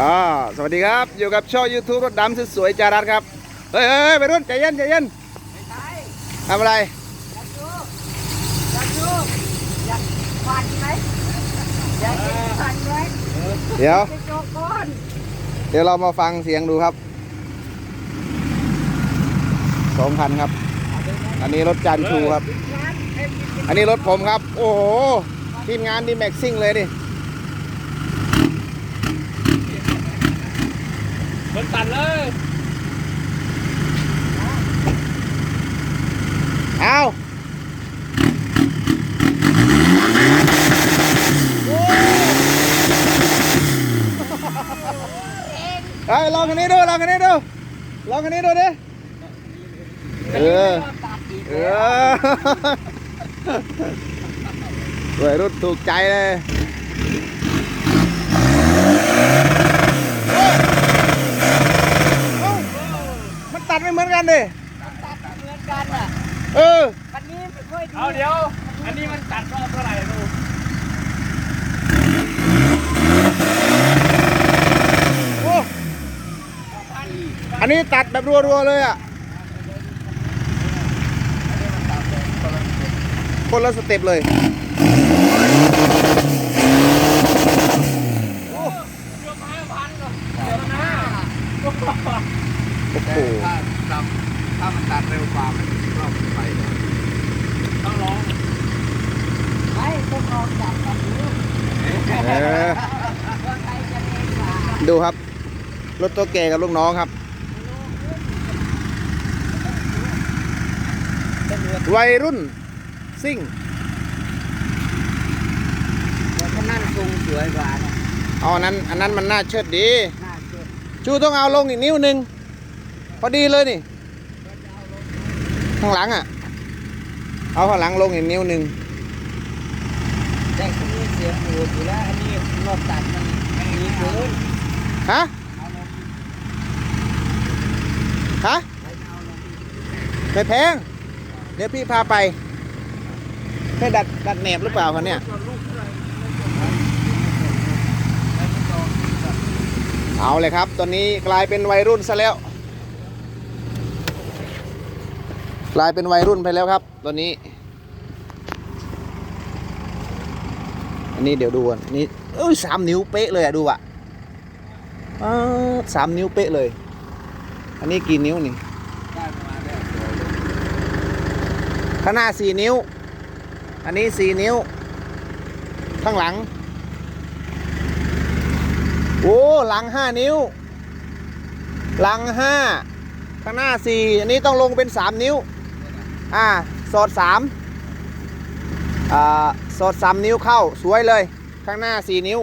อ่าสวัสดีครับอยู่กับช่อง YouTube รถดำสวยๆจารัสครับเฮ้ยเฮ้ยไปรุ่นใจเย็นใจเย็นไม่ใช่ทำอะไรอยากดูอยากดูอยากฟันไหมอยากกินฟันไหมเดี๋ยวเดี๋ยวเรามาฟังเสียงดูครับสองคันครับ อันนี้รถจันทูครับ อันนี้รถผมครับ โอ้โหทีมงานดีแม็กซิ่งเลยดิ มันตัดเลยเอาเฮ้ยลองคันนี้ดูลองคันนี้ดูลองคันนี้ดูดิเออตัดอีกเออวัยรุ่นถูกใจเลยเอ้ามัน ตัดไม่เหมือนกันดิตัดเหมือนกันอะเออวันนี้ไม่ค่อยดีเอาเดี๋ยว อันนี้มันตัดรอบเท่าไหร่ดูโอ้อันนี้ตัดแบบรัวๆเลยอะคนละสเต็ปเลยเกือบห้าพันเหรอเกือบห้า โอ้โห ถ้าตัดถ้ามันตัดเร็วกว่ามันรอบไปต้องร้องไม่ต้องออกจากตัดนิ้วเออ ว่าใครจะเร็วกว่า ดูครับ รถตัวแก่กับลูกน้องครับ วัยรุ่นซิ่งแต่ถ้านั่นทรงสวยกว่านะเอาอันนั้น อันนั้นมันน่าเชิดดีน่าเชื่อชูต้องเอาลงอีกนิ้วหนึ่ง พอดีเลยนี่ ข้างหลังอะ เอาข้างหลังลงอีกนิ้วหนึ่งแต่คนนี้เสียงอูดอยู่แล้วอันนี้รอบตัดมันมีเกินฮะ ฮะ ไม่แพง เดี๋ยวพี่พาไปแค่ดัดดัดแหนบหรือเปล่าคันเนี่ย เอาเลยครับ ตอนนี้กลายเป็นวัยรุ่นซะแล้ว กลายเป็นวัยรุ่นไปแล้วครับ ตอนนี้ อันนี้เดี๋ยวดูก่อนนี่เอ้ยสามนิ้วเป๊ะเลยอะดูอะสามนิ้วเป๊ะเลย อันนี้กี่นิ้วนี่ได้ประมาณนี้สวยเลยข้างหน้าสี่นิ้ว อันนี้สี่นิ้ว ข้างหลัง โอ้หลังห้านิ้ว หลังห้าข้างหน้าสี่อันนี้ต้องลงเป็นสามนิ้ว อ่าสอดสามอ่าสอดสามนิ้วเข้าสวยเลยข้างหน้าสี่นิ้ว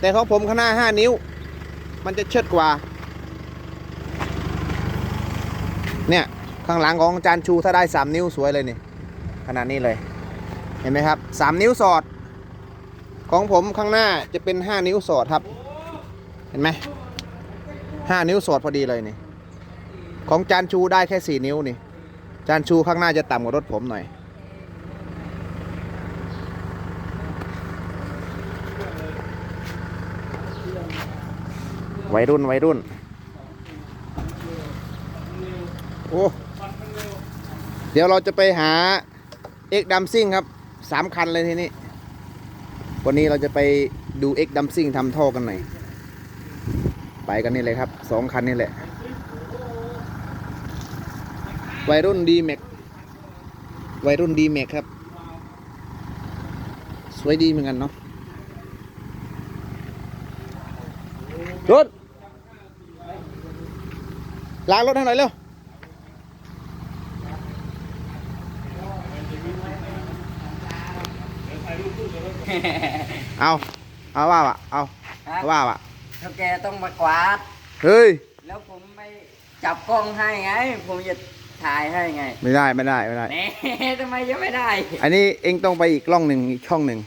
แต่ของผมข้างหน้าห้านิ้ว มันจะเชิดกว่า เนี่ยข้างหลังของจานชูถ้าได้สามนิ้วสวยเลยนี่ขนาดนี้เลยเห็นไหมครับสามนิ้วสอด ของผมข้างหน้าจะเป็นห้านิ้วสอดครับเห็นไหมห้านิ้วสอดพอดีเลยนี่ของจานชูได้แค่สี่นิ้วนี่ จานชูข้างหน้าจะต่ำกว่ารถผมหน่อย วัยรุ่นวัยรุ่น โอ้ เดี๋ยวเราจะไปหาเอ็กดัมซิ่งครับสามคันเลยทีนี้ วันนี้เราจะไปดูเอ็กดัมซิ่งทำท่อกันหน่อย ไปกันนี่เลยครับสองคันนี่แหละ วัยรุ่นดีแม็กวัยรุ่นดีแม็กครับ สวยดีเหมือนกันเนาะรถล้างรถให้หน่อยเร็วเอา เอาว่าว่ะ เอาฮะว่าว่ะถ้าแกต้องมากวาด เฮ้ย แล้วผมไม่จับกล้องให้ไง ผมจะ ถ่ายให้ไงไม่ได้ไม่ได้ไม่ได้เน่ทำไมจะไม่ได้ อันนี้เองต้องไปอีกกล้องหนึ่งอีกช่องหนึ่ง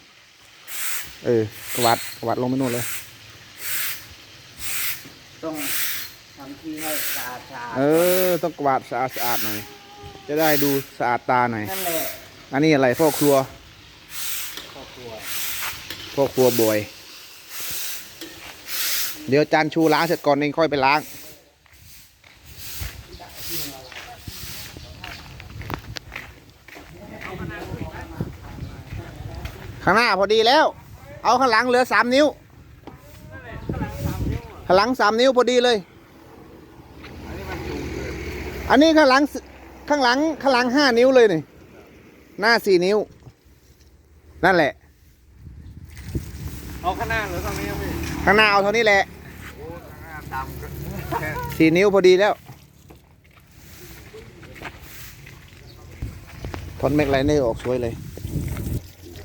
เออกวาดกวาดลงไปนู่นเลย ต้องทำที่ให้สะอาดสะอาดเออ ต้องกวาดสะอาดสะอาดหน่อยจะได้ดูสะอาดตาหน่อยนั่นแหละอันนี้อะไรพ่อครัวครอบครัวพ่อครัวบอยมเดี๋ยวจานชูล้างเสร็จก่อนเองค่อยไปล้าง ข้างหน้าพอดีแล้ว เอาข้างหลังเหลือสามนิ้ว ข้างหลังสามนิ้วพอดีเลย อันนี้ข้างหลังสข้างหลังข้างหลังห้านิ้วเลยนี่ หน้าสี่นิ้ว นั่นแหละ เอาข้างหน้าหรือตรงนี้ครับพี่ข้างหน้าเอาเท่านี้แหละโอ้ข้างหน้าดำก็แค่สี่นิ้วพอดีแล้วทนแม็กไลเนอร์ออกสวยเลย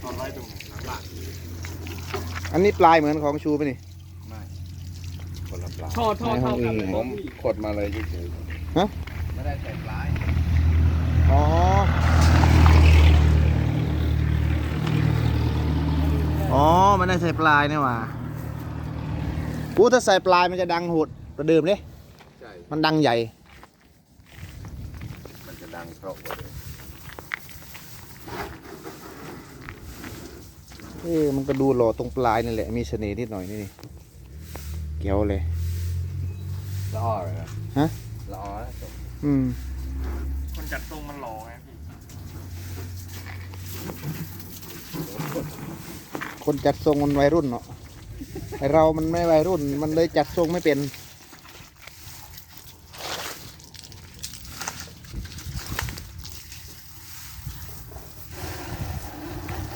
ตอนไว้ตรงไหนหลังบ้าน อันนี้ปลายเหมือนของชูไปะนี่ ไม่คนละปลาทอดทอดเท่ากันเลยผมขดมาเลยเฉยๆฮะ ไม่ได้ใส่ปลายอ๋อ อ๋อ มันได้ใส่ปลายนี่หว่ากูถ้าใส่ปลายมันจะดังโหดกว่าเดิมเลยใช่มันดังใหญ่ มันจะดังเพราะกว่าเดิม เอ้มันก็ดูหล่อตรงปลายนี่แหละ มีเสน่ห์นิดหน่อยนี่นี่เกี่ยวเลยละอ้อเลยนะฮะละอ้อนะจบอืมคนจัดทรงมันหล่อไงพี่คนจัดทรงมันวัยรุ่นเนาะไอเรามันไม่วัยรุ่น มันเลยจัดทรงไม่เป็น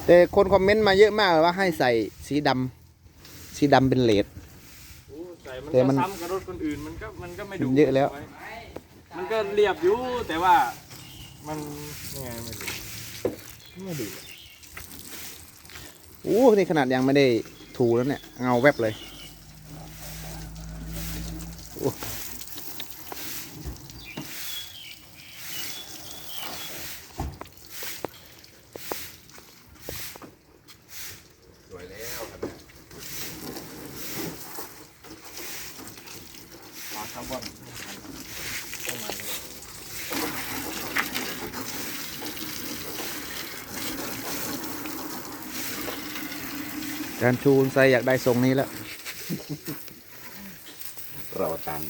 แต่คนคอมเมนต์มาเยอะมากเลยว่าให้ใส่สีดำสีดำเป็นเลด โอ้ใส่มันแต่ก็มันซ้ำกับรถคนอื่นมันก็มันก็ไม่ดูเยอะแล้วมันก็เรียบอยู่แต่ว่ามันยังไงไม่ดูไม่ดูโอ้นี่ขนาดยังไม่ได้ถูแล้วเนี่ยเงาแวบเลยโอ้ สวยแล้วครับเนี่ยมา คาร์บอนการชูนไซอยากได้ทรงนี้แล้ว เราตังค์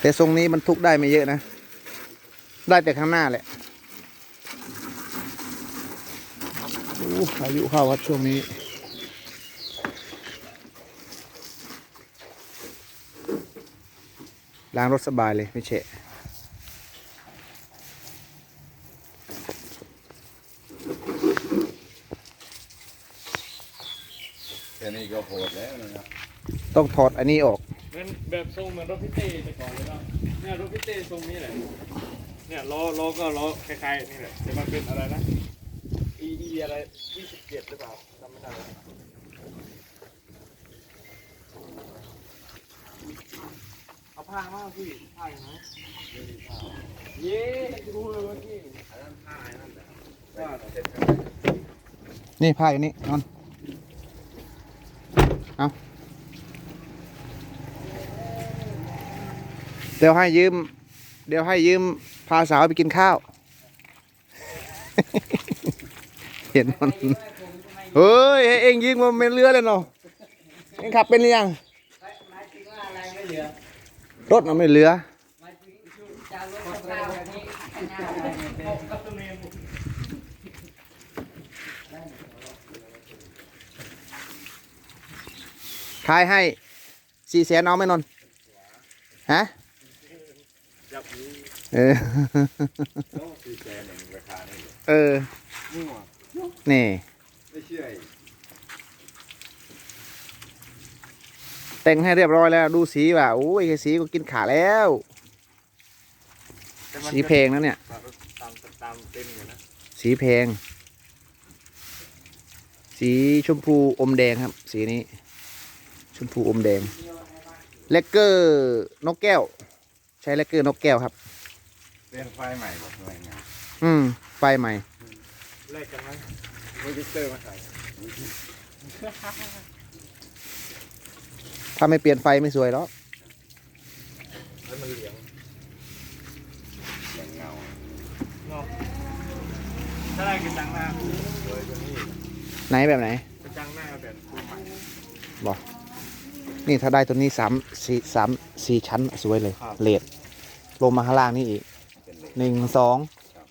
แต่ทรงนี้มันทุกได้ไม่เยอะนะ ได้แต่ข้างหน้าแหละโอ้พายุเข้าครับช่วงนี้ ล้างรถสบายเลยไม่เฉะแค่นี้ก็โหดแล้วนะครับต้องถอดอันนี้ออกเหมือนแบบทรงเหมือนรถพิเต้แต่ก่อนเลยเนาะเนี่ยรถพิเต้ทรงนี้แหละ เนี่ยล้อล้อก็ล้อคล้ายๆนี่แหละแต่มันเป็นอะไรนะ E E อะไร27หรือเปล่าจำไม่ได้แล้วเอา ผ้ามาพี่ผ้าอยู่ไหนเย้ดูเลยเมื่อกี้อันนั้นผ้านั่นแหละว่าเสร็จกันนี่ผ้าอยู่นี่นอนเอาเดี๋ยวให้ยืม เดี๋ยวให้ยืมพาสาวไปกินข้าว เห็นมันเฮ้ยเองยิงมันเป็นเรือเลยเนาะเองขับเป็นหรือยังหมายถึงว่าอะไรไม่เหลือ รถมันไม่เหลือหมายถึงจะรถสภาพแบบนี้ข้างหน้าอะไรเนี่ยเป็นขายให้สี่แสนเอาไหมนนท์ฮะจับนี้เออต้องสี่แสนเองราคานี่เออมั่วนี่ ไม่เชื่ออีก แต่งให้เรียบร้อยแล้วดูสีว่าโอ้ยแค่สีก็กินขาแล้ว แต่มันสีเพลงนะเนี่ยตามตามตามเต็มอยู่นะสีเพลง สีชมพูอมแดงครับ สีนี้ ชมพูอมแดงเลกเกอร์นกแก้ว ใช้เลกเกอร์นกแก้วครับ เปลี่ยนไฟใหม่หมดเลยไงอืมไฟใหม่ แลกกันไหมโปรเจคเตอร์มาใส่ ถ้าไม่เปลี่ยนไฟไม่สวยหรอกแล้วมันเหลืองอย่างเงาเนาะถ้าได้กระจังหน้าสวยกว่านี้ไหนแบบไหนกระจังหน้าแบบคู่ใหม่บอกนี่ถ้าได้ตัวนี้สามสี่สามสี่ชั้นสวยเลยครับเลดลงมาข้างล่างนี่อีกหนึ่งสอง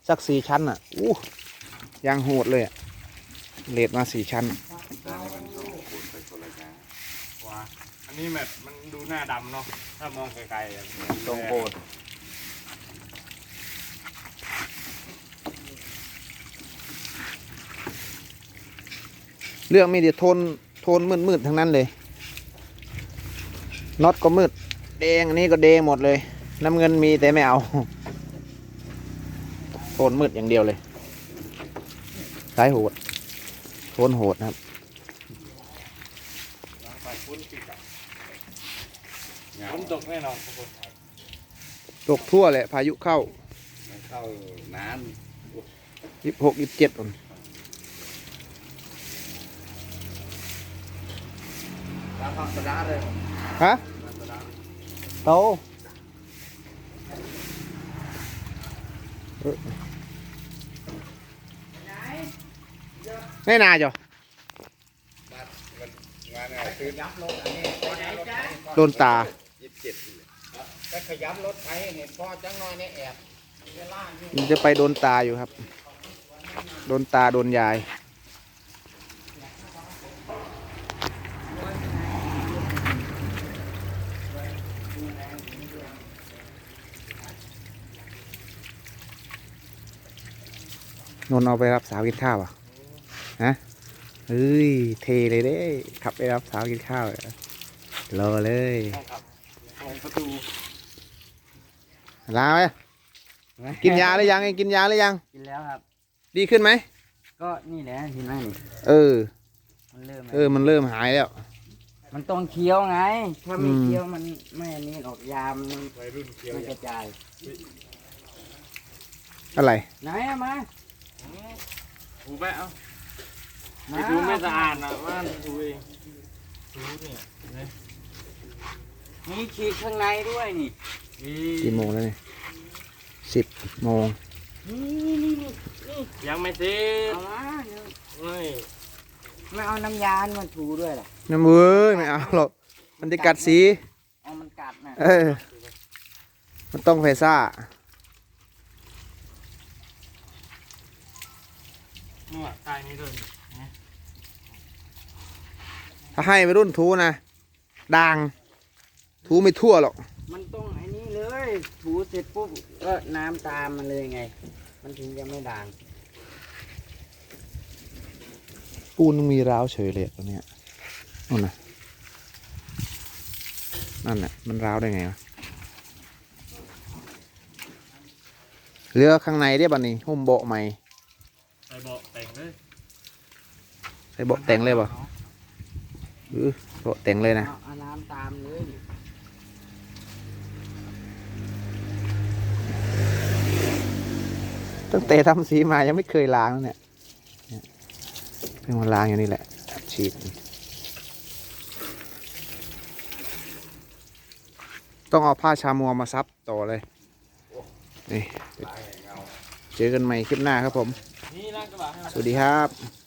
สักสี่ชั้นอะอู้ยังโหดเลยอะเลดมาสี่ชั้น ว้าอั นนี้แบบมันดูหน้าดำเนาะ ถ้ามองไกลๆอะตรงโบสถ์เรื่องมีแต่โทนโทนมืดๆทั้งนั้นเลยน็อตก็มืดแดงอันนี้ก็แดงหมดเลย น้ำเงินมีแต่ไม่เอาโทนมืดอย่างเดียวเลยสายโหดโทนโหดนะครับไปฟุ้นปีกอะ ฝนตกแน่นอนทุกคนตกทั่วแหละ พายุเข้าเข้านานยี่สิบหกยี่สิบเจ็ดตามธรรมดาเลยฮะโตเออไม่นาจ้ะงานอะไรคือยับรถอันนี้พอได้รถไถโดนตายี่สิบเจ็ด ก็ขยับรถไถเนี่ยพอจังน้อยเนี่ยแอบเวลานี่มันจะไปโดนตาอยู่ครับ โดนตาโดนยาย นนท์เอาไปรับสาวกินข้าวอะฮะเฮ้ย เทเลยเด้ขับไปรับสาวกินข้าวเหรอรอเลยต้องขับตรงประตู ลาไหมกินยาหรือยังเองกินยาหรือยัง กินแล้วครับ ดีขึ้นไหม ก็นี่แหละเห็นไหมนี่เออ มันเริ่มเออ มันเริ่มหายแล้ว มันต้องเคี้ยวไง ถ้าไม่อืมเคี้ยวมันไม่อันนี้หรอกยา มันวัยรุ่นเคี้ยวไม่กระจาย อะไร ไหนอะมาถูไปเอาไปมาดูไม่สะอาดนะว่าดูเองดูเนี่ยเห็นไหมมีฉีดข้างในด้วยนี่นี่ กี่โมงแล้วเนี่ยสิบโมงนี่นี่นี่นี่ยังไม่เสร็จเอามาเดี๋ยวไม่ไม่เอาน้ำยามาถูด้วยล่ะน้ำเว้ยไม่เอาหรอกมันจะกัดสีเอามันกัดนะเออมันต้องไฟซ่านู่นอะใต้นี้เลยถ้าให้ไปรุ่นทูนะด่างทูไม่ทั่วหรอก ยถูเสร็จปุ๊บก็น้ำตามมันเลยไง มันถึงจะไม่ด่าง ปูนมีร้าวเฉยเลยตัวเนี้ยนั่นน่ะนั่นน่ะมันร้าวได้ไงวะเหลือข้างในได้บันนี้หุ้มเบาะใหม่ไปเบาะแต่งเลยใส่เบาะแต่งเลยป่ะเออเบาะแต่งเลยนะเอาเอาน้ำตามเลย ตั้งแต่ทำสีมายังไม่เคยล้างนะเนี่ยเนี่ยเพิ่งมาล้างอย่างนี้แหละฉีดต้องเอาผ้าชามัวมาซับต่อเลยนี่เจอกันใหม่คลิปหน้าครับผมนี่ร้านกระบะให้สวัสดีครับ